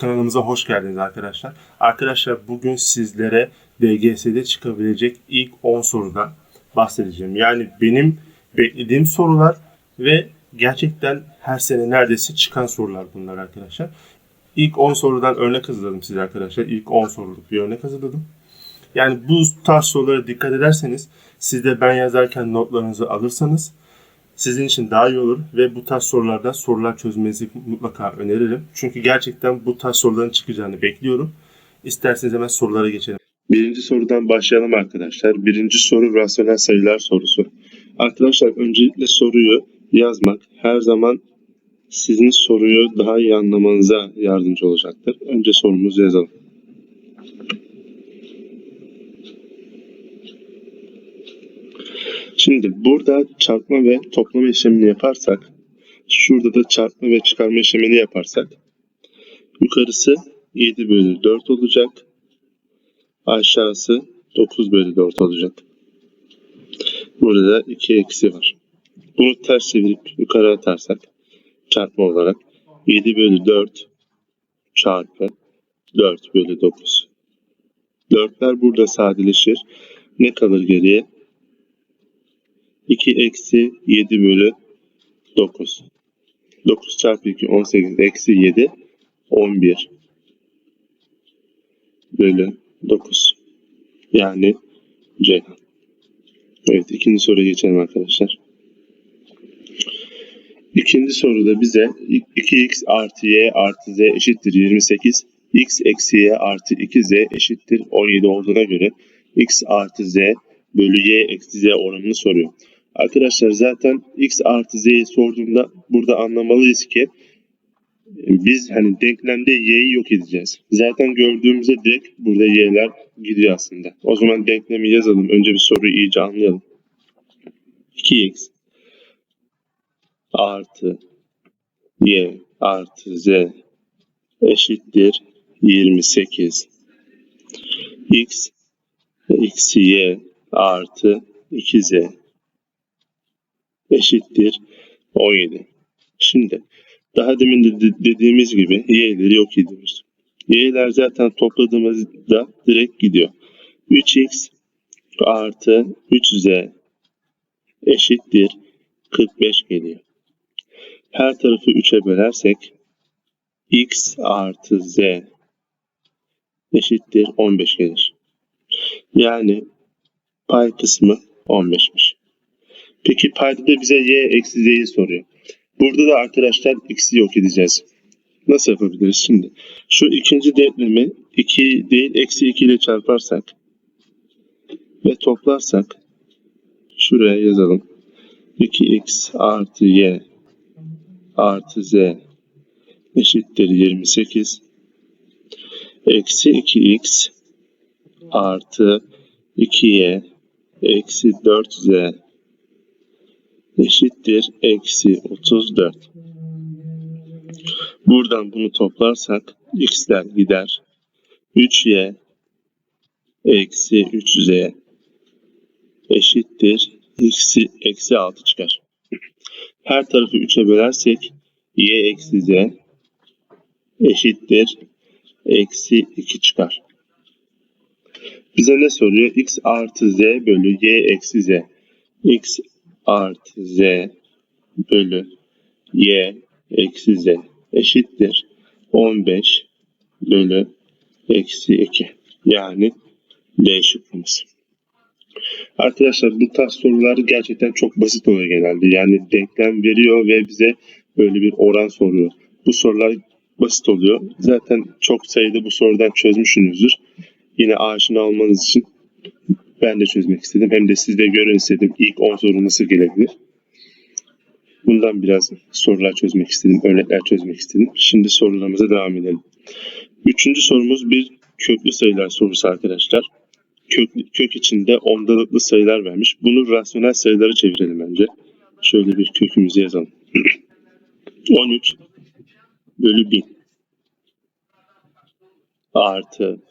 Kanalımıza hoş geldiniz arkadaşlar. Arkadaşlar bugün sizlere DGS'de çıkabilecek ilk 10 sorudan bahsedeceğim. Yani benim beklediğim sorular ve gerçekten her sene neredeyse çıkan sorular bunlar arkadaşlar. İlk 10 sorudan örnek hazırladım size arkadaşlar. İlk 10 soruluk bir örnek hazırladım. Yani bu tarz sorulara dikkat ederseniz siz de ben yazarken notlarınızı alırsanız sizin için daha iyi olur ve bu tarz sorularda sorular çözmenizi mutlaka öneririm. Çünkü gerçekten bu tarz soruların çıkacağını bekliyorum. İsterseniz hemen sorulara geçelim. Birinci sorudan başlayalım arkadaşlar. Birinci soru rasyonel sayılar sorusu. Arkadaşlar öncelikle soruyu yazmak her zaman sizin soruyu daha iyi anlamanıza yardımcı olacaktır. Önce sorumuzu yazalım. Şimdi burada çarpma ve toplama işlemini yaparsak, şurada da çarpma ve çıkarma işlemini yaparsak, yukarısı 7 bölü 4 olacak, aşağısı 9 bölü 4 olacak. Burada 2 eksi var. Bunu ters çevirip yukarı atarsak, çarpma olarak 7 bölü 4 çarpı 4 bölü 9. 4'ler burada sadeleşir. Ne kalır geriye? 2 eksi 7 bölü 9. 9 çarpı 2 18 eksi 7 11 bölü 9. Yani Ceyhan. Evet ikinci soruya geçelim arkadaşlar. İkinci soruda bize 2x artı y artı z eşittir 28. x eksi y artı 2z eşittir 17 olduğuna göre x artı z bölü y eksi z oranını soruyor. Arkadaşlar zaten x artı z'yi sorduğumda burada anlamalıyız ki biz hani denklemde y'yi yok edeceğiz. Zaten gördüğümüzde direkt burada y'ler gidiyor aslında. O zaman denklemi yazalım. Önce bir soruyu iyice anlayalım. 2x artı y artı z eşittir 28. x eksi y artı 2z eşittir 17. Şimdi daha demin de dediğimiz gibi y'leri yok ediyoruz. Y'ler zaten topladığımızda direkt gidiyor. 3x artı 3z eşittir 45 geliyor. Her tarafı 3'e bölersek x artı z eşittir 15 gelir. Yani pay kısmı 15'miş. Peki paydada bize y eksi z'yi soruyor. Burada da arkadaşlar x'i yok edeceğiz. Nasıl yapabiliriz şimdi? Şu ikinci denklemi 2 değil eksi 2 ile çarparsak ve toplarsak şuraya yazalım. 2x artı y artı z eşittir 28 eksi 2x artı 2y eksi 4z eşittir eksi 34. Buradan bunu toplarsak x'ler gider. 3y eksi 3z eşittir eksi, eksi 6 çıkar. Her tarafı 3'e bölersek y eksi z eşittir eksi 2 çıkar. Bize ne soruyor? x artı z bölü y eksi z. x artı z bölü y eksi z eşittir 15 bölü eksi 2. Yani D şıkkımız. Arkadaşlar bu tarz sorular gerçekten çok basit oluyor genelde. Yani denklem veriyor ve bize böyle bir oran soruyor. Bu sorular basit oluyor. Zaten çok sayıda bu sorudan çözmüşsünüzdür. Yine aşina olmanız için ben de çözmek istedim. Hem de siz de görün istedim. İlk 10 soru nasıl gelebilir? Bundan biraz sorular çözmek istedim. Örnekler çözmek istedim. Şimdi sorularımıza devam edelim. Üçüncü sorumuz bir köklü sayılar sorusu arkadaşlar. Kök, kök içinde ondalıklı sayılar vermiş. Bunu rasyonel sayılara çevirelim önce. Şöyle bir kökümüzü yazalım. 13 bölü 1000 artı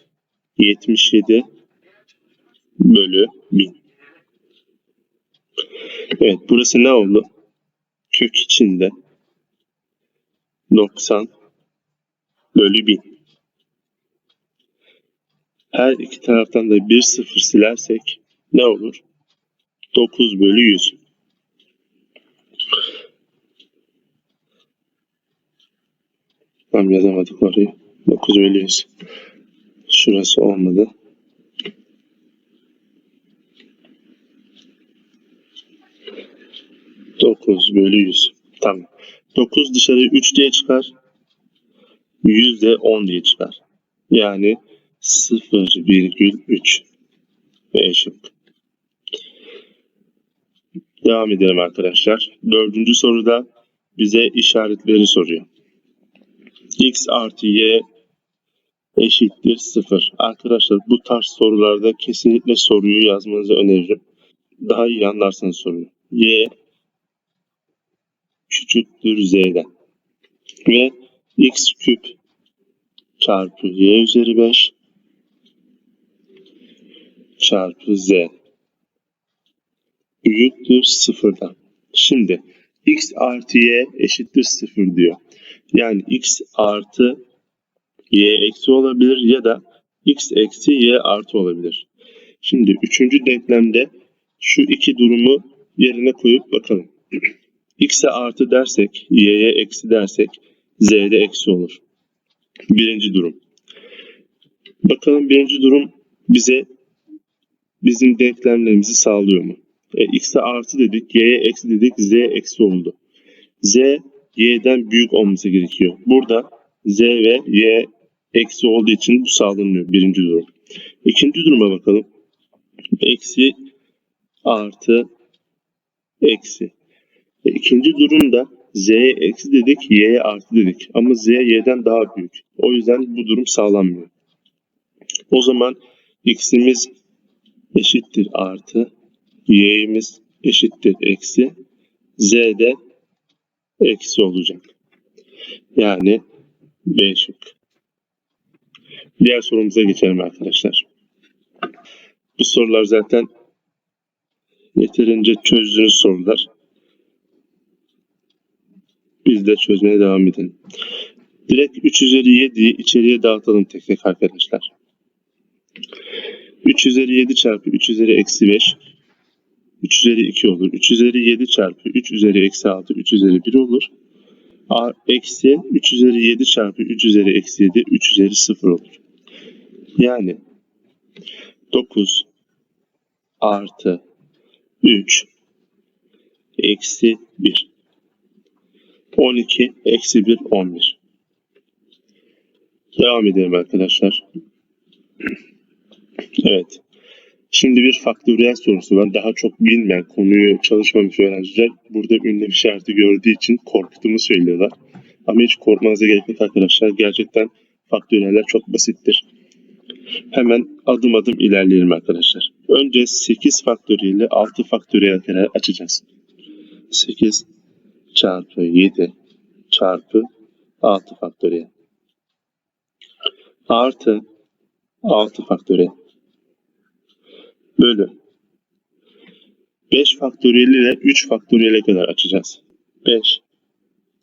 77 bölü 1000. Evet burası ne oldu? Kök içinde 90 bölü 1000. Her iki taraftan da bir sıfır silersek ne olur? 9 bölü 100. Tam yazamadık orayı. 9 bölü 100. Şurası olmadı. Dokuz bölü yüz. Tamam. Dokuz dışarı üç diye çıkar. Yüz de on diye çıkar. Yani sıfır virgül üç. Ve şık. Devam edelim arkadaşlar. Dördüncü soruda bize işaretleri soruyor. x artı y eşittir 0. Arkadaşlar bu tarz sorularda kesinlikle soruyu yazmanızı öneririm. Daha iyi anlarsınız soruyu. Y küçüktür z'den. Ve x küp çarpı y üzeri 5 çarpı z büyüktür sıfırdan. Şimdi x artı y eşittir 0 diyor. Yani x artı y eksi olabilir ya da x eksi y artı olabilir. Şimdi üçüncü denklemde şu iki durumu yerine koyup bakalım. x'e artı dersek, y'ye eksi dersek z'de eksi olur. Birinci durum. Bakalım birinci durum bize bizim denklemlerimizi sağlıyor mu? E, x'e artı dedik, y'ye eksi dedik, z eksi oldu. z y'den büyük olması gerekiyor. Burada z ve y eksi olduğu için bu sağlanıyor birinci durum. İkinci duruma bakalım. Eksi artı eksi. E, ikinci durumda z'ye eksi dedik, y'ye artı dedik. Ama z y'den daha büyük. O yüzden bu durum sağlanmıyor. O zaman x'imiz eşittir artı, y'imiz eşittir eksi, z de eksi olacak. Yani B şık. Diğer sorumuza geçelim arkadaşlar. Bu sorular zaten yeterince çözdüğünüz sorular. Biz de çözmeye devam edelim. Direkt 3 üzeri 7'yi içeriye dağıtalım tek tek arkadaşlar. 3 üzeri 7 çarpı 3 üzeri eksi 5 3 üzeri 2 olur. 3 üzeri 7 çarpı 3 üzeri eksi 6 3 üzeri 1 olur. A, eksi 3 üzeri 7 çarpı 3 üzeri eksi 7 3 üzeri 0 olur. Yani 9 artı 3 eksi 1. 12 eksi 1 11. Devam edelim arkadaşlar. Evet. Şimdi bir faktöriyel sorusu var. Daha çok bilmeyen, konuyu çalışmamış öğrenciler burada ünlem işareti gördüğü için korktuğumu söylüyorlar. Ama hiç korkmanıza gerek yok arkadaşlar. Gerçekten faktöriyeller çok basittir. Hemen adım adım ilerleyelim arkadaşlar. Önce 8 faktöriyeli 6 faktöriyel açacağız. 8 çarpı 7 çarpı 6 faktöriyel. Artı 6 faktöriyel. Bölü. 5 faktöriyel ile 3 faktöriyele kadar açacağız. 5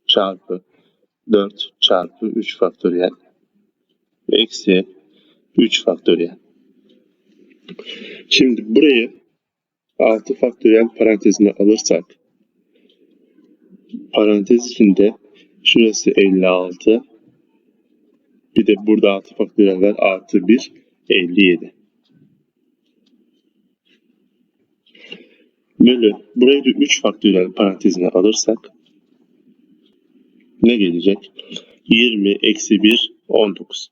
çarpı 4 çarpı 3 faktöriyel eksi 3 faktöriyel. Şimdi burayı 6 faktöriyel parantezine alırsak parantez içinde şurası 56 bir de burada 6 faktöriyel var artı 1 57. Bölü burayı da 3 faktöriyel parantezine alırsak ne gelecek? 20 eksi 1 19.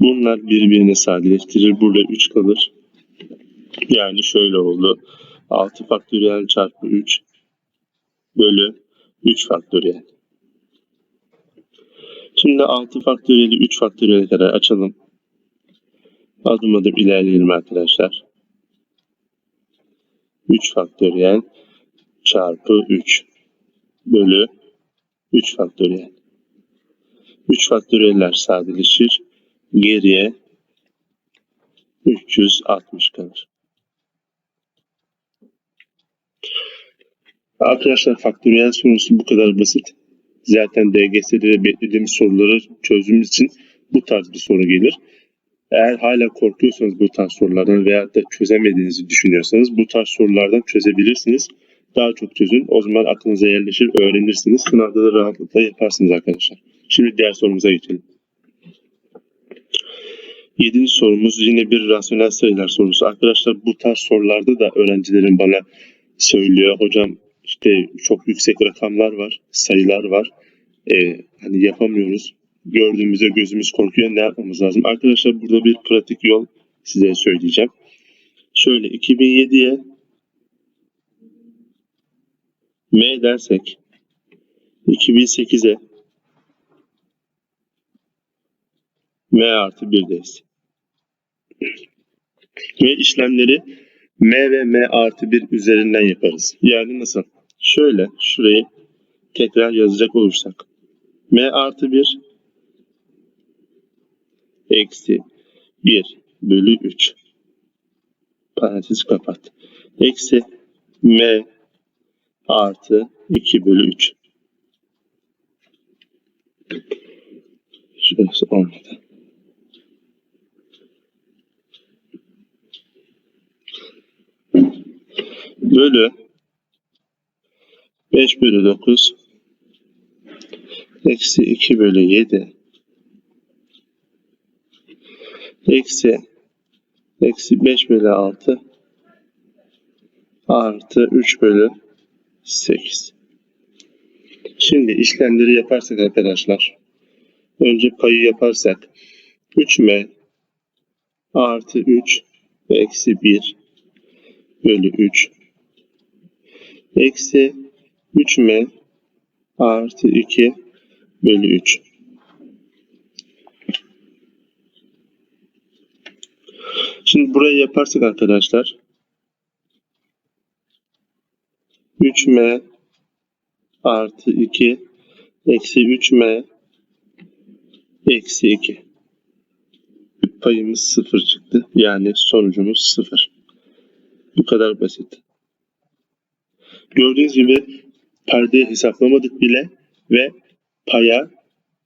Bunlar birbirini sadeleştirir. Burada 3 kalır. Yani şöyle oldu. 6 faktöriyel çarpı 3 bölü 3 faktöriyel. Şimdi 6 faktöriyeli 3 faktöriyel kadar açalım. Adım adım ilerleyelim arkadaşlar. 3 faktöriyel çarpı 3 bölü 3 faktöriyel. 3 faktöriyeller sadeleşir. Geriye 360 kalır. Arkadaşlar faktöriyel sorusu bu kadar basit. Zaten DGS'de de beklediğimiz soruları çözdüğümüz için bu tarz bir soru gelir. Eğer hala korkuyorsanız bu tarz sorulardan veya da çözemediğinizi düşünüyorsanız bu tarz sorulardan çözebilirsiniz. Daha çok çözün. O zaman aklınıza yerleşir, öğrenirsiniz. Sınavda da rahatlıkla yaparsınız arkadaşlar. Şimdi diğer sorumuza geçelim. Yedinci sorumuz yine bir rasyonel sayılar sorusu. Arkadaşlar bu tarz sorularda da öğrencilerin bana söylüyor. Hocam işte çok yüksek rakamlar var, sayılar var. Ee, hani yapamıyoruz. Gördüğümüzde gözümüz korkuyor. Ne yapmamız lazım? Arkadaşlar burada bir pratik yol size söyleyeceğim. Şöyle 2007'ye M dersek 2008'e M artı 1'deyiz. Ve işlemleri M ve M artı 1 üzerinden yaparız. Yani nasıl? Şöyle şurayı tekrar yazacak olursak. M artı 1 eksi 1 bölü 3 parantez kapat. Eksi M artı 2 bölü 3. Şurası olmadı. Bölü 5 bölü 9 eksi 2 bölü 7 eksi eksi 5 bölü 6 artı 3 bölü 8. Şimdi işlemleri yaparsak arkadaşlar. Önce payı yaparsak 3m artı 3 eksi 1 bölü 3 eksi 3m artı 2 bölü 3. Şimdi burayı yaparsak arkadaşlar 3m artı 2 eksi 3m eksi 2. Payımız 0 çıktı. Yani sonucumuz 0. Bu kadar basit. Gördüğünüz gibi perdeyi hesaplamadık bile ve paya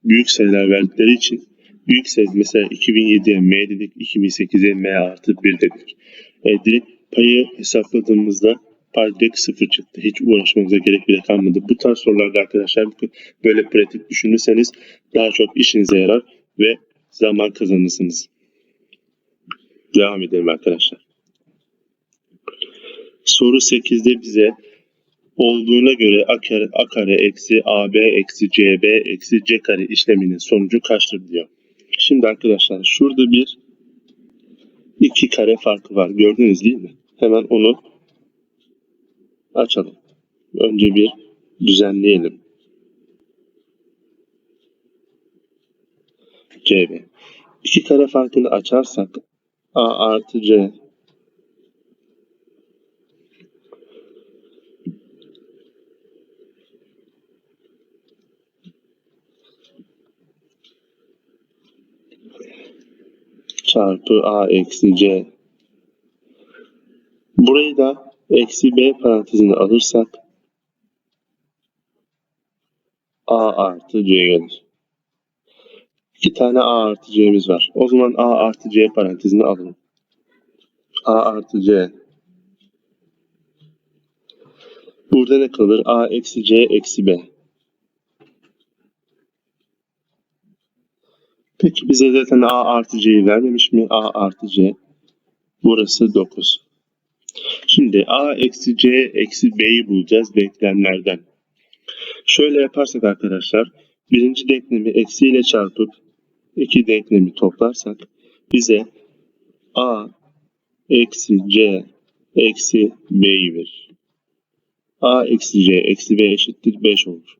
büyük sayılar verdikleri için büyük sayı mesela 2007'ye m dedik, 2008'e m artı 1 dedik. E, direkt payı hesapladığımızda pay direkt 0 çıktı. Hiç uğraşmanıza gerek bile kalmadı. Bu tarz sorularda arkadaşlar böyle pratik düşünürseniz daha çok işinize yarar ve zaman kazanırsınız. Devam edelim arkadaşlar. Soru 8'de bize olduğuna göre a kare, a kare eksi ab eksi cb eksi c kare işleminin sonucu kaçtır diyor. Şimdi arkadaşlar şurada bir iki kare farkı var. Gördünüz değil mi? Hemen onu açalım. Önce bir düzenleyelim. cb. İki kare farkını açarsak a artı c çarpı a eksi c. Burayı da eksi b parantezine alırsak a artı c gelir. İki tane a artı c'miz var. O zaman a artı c parantezine alalım. a artı c. Burada ne kalır? a eksi c eksi b. Peki bize zaten A artı C'yi vermemiş mi? A artı C. Burası 9. Şimdi A eksi C eksi B'yi bulacağız denklemlerden. Şöyle yaparsak arkadaşlar birinci denklemi eksiyle çarpıp iki denklemi toplarsak bize A eksi C eksi B'yi verir. A eksi C eksi B eşittir 5 olur.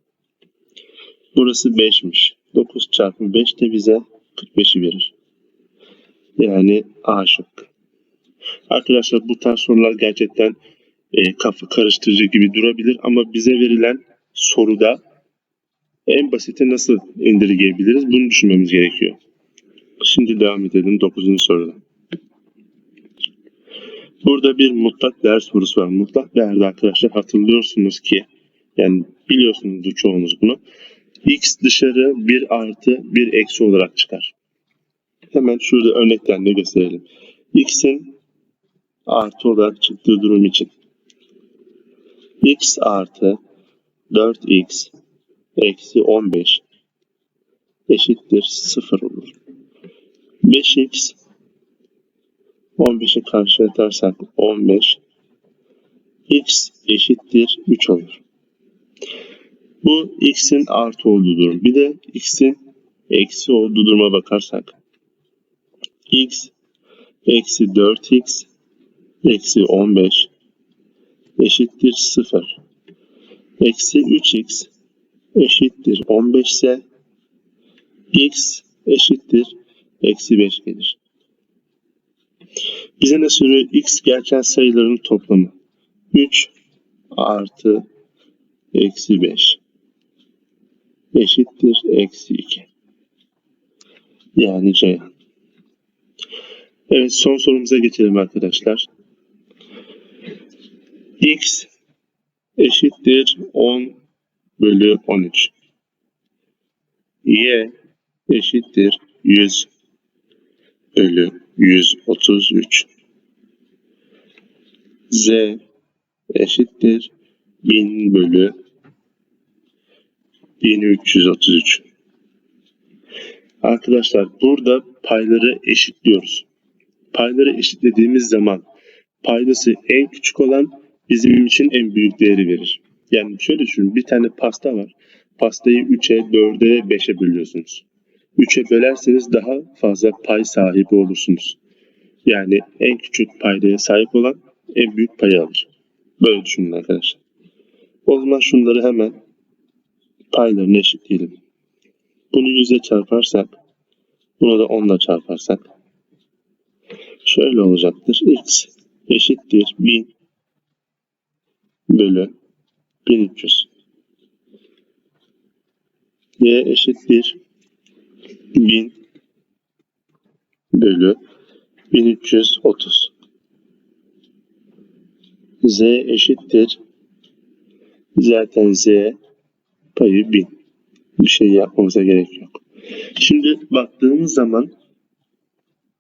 Burası 5'miş. 9 çarpı 5 de bize 45'i verir. Yani A şıkkı. Arkadaşlar bu tarz sorular gerçekten e, kafa karıştırıcı gibi durabilir ama bize verilen soruda en basiti nasıl indirgeyebiliriz bunu düşünmemiz gerekiyor. Şimdi devam edelim 9. soruda. Burada bir mutlak değer sorusu var. Mutlak değerde arkadaşlar hatırlıyorsunuz ki yani biliyorsunuzdur çoğunuz bunu x dışarı 1 artı 1 eksi olarak çıkar. Hemen şurada örneklerini gösterelim. X'in artı olarak çıktığı durum için. X artı 4X eksi 15 eşittir 0 olur. 5X 15'i karşıya atarsak 15 X eşittir 3 olur. Bu X'in artı olduğu durum. Bir de X'in eksi olduğu duruma bakarsak X eksi 4X eksi 15 eşittir 0. Eksi 3X eşittir 15 ise X eşittir eksi 5 gelir. Bize ne soruyor? X gerçel sayıların toplamı. 3 artı eksi 5 eşittir eksi 2. Yani Ceyhan. Evet son sorumuza geçelim arkadaşlar. X eşittir 10 bölü 13. Y eşittir 100 bölü 133. Z eşittir 1000 bölü 1333. Arkadaşlar burada payları eşitliyoruz. Payları eşitlediğimiz zaman paydası en küçük olan bizim için en büyük değeri verir. Yani şöyle düşünün bir tane pasta var. Pastayı 3'e, 4'e, 5'e bölüyorsunuz. 3'e bölerseniz daha fazla pay sahibi olursunuz. Yani en küçük paydaya sahip olan en büyük payı alır. Böyle düşünün arkadaşlar. O zaman şunları hemen paylarını eşitleyelim. Bunu 100'e çarparsak, bunu da 10'la çarparsak şöyle olacaktır. X eşittir 1000 bölü 1300. Y eşittir 1000 bölü 1330. Z eşittir zaten Z payı 1000. Bir şey yapmamıza gerek yok. Şimdi baktığımız zaman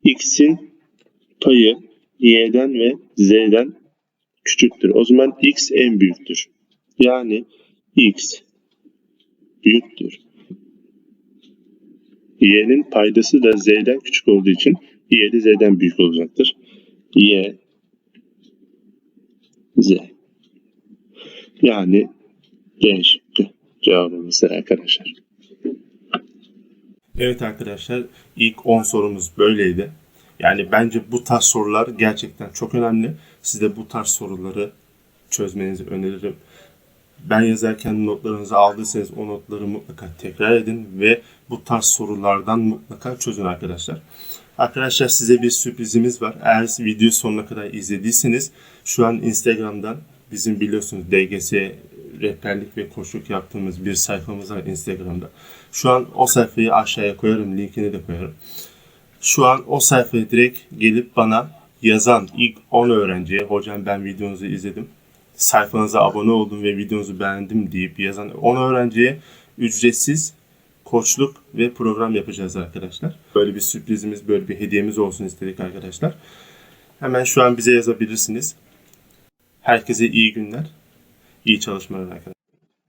x'in payı y'den ve z'den küçüktür. O zaman x en büyüktür. Yani x büyüktür. y'nin paydası da z'den küçük olduğu için y de z'den büyük olacaktır. y z yani D şıkkı cevabımız arkadaşlar. Evet arkadaşlar ilk 10 sorumuz böyleydi. Yani bence bu tarz sorular gerçekten çok önemli. Siz de bu tarz soruları çözmenizi öneririm. Ben yazarken notlarınızı aldıysanız o notları mutlaka tekrar edin ve bu tarz sorulardan mutlaka çözün arkadaşlar. Arkadaşlar size bir sürprizimiz var. Eğer video sonuna kadar izlediyseniz şu an Instagram'dan bizim biliyorsunuz DGS rehberlik ve koçluk yaptığımız bir sayfamız var Instagram'da. Şu an o sayfayı aşağıya koyarım, linkini de koyarım. Şu an o sayfaya direkt gelip bana yazan ilk 10 öğrenciye hocam ben videonuzu izledim. Sayfanıza abone oldum ve videonuzu beğendim deyip yazan 10 öğrenciye ücretsiz koçluk ve program yapacağız arkadaşlar. Böyle bir sürprizimiz, böyle bir hediyemiz olsun istedik arkadaşlar. Hemen şu an bize yazabilirsiniz. Herkese iyi günler, iyi çalışmalar arkadaşlar.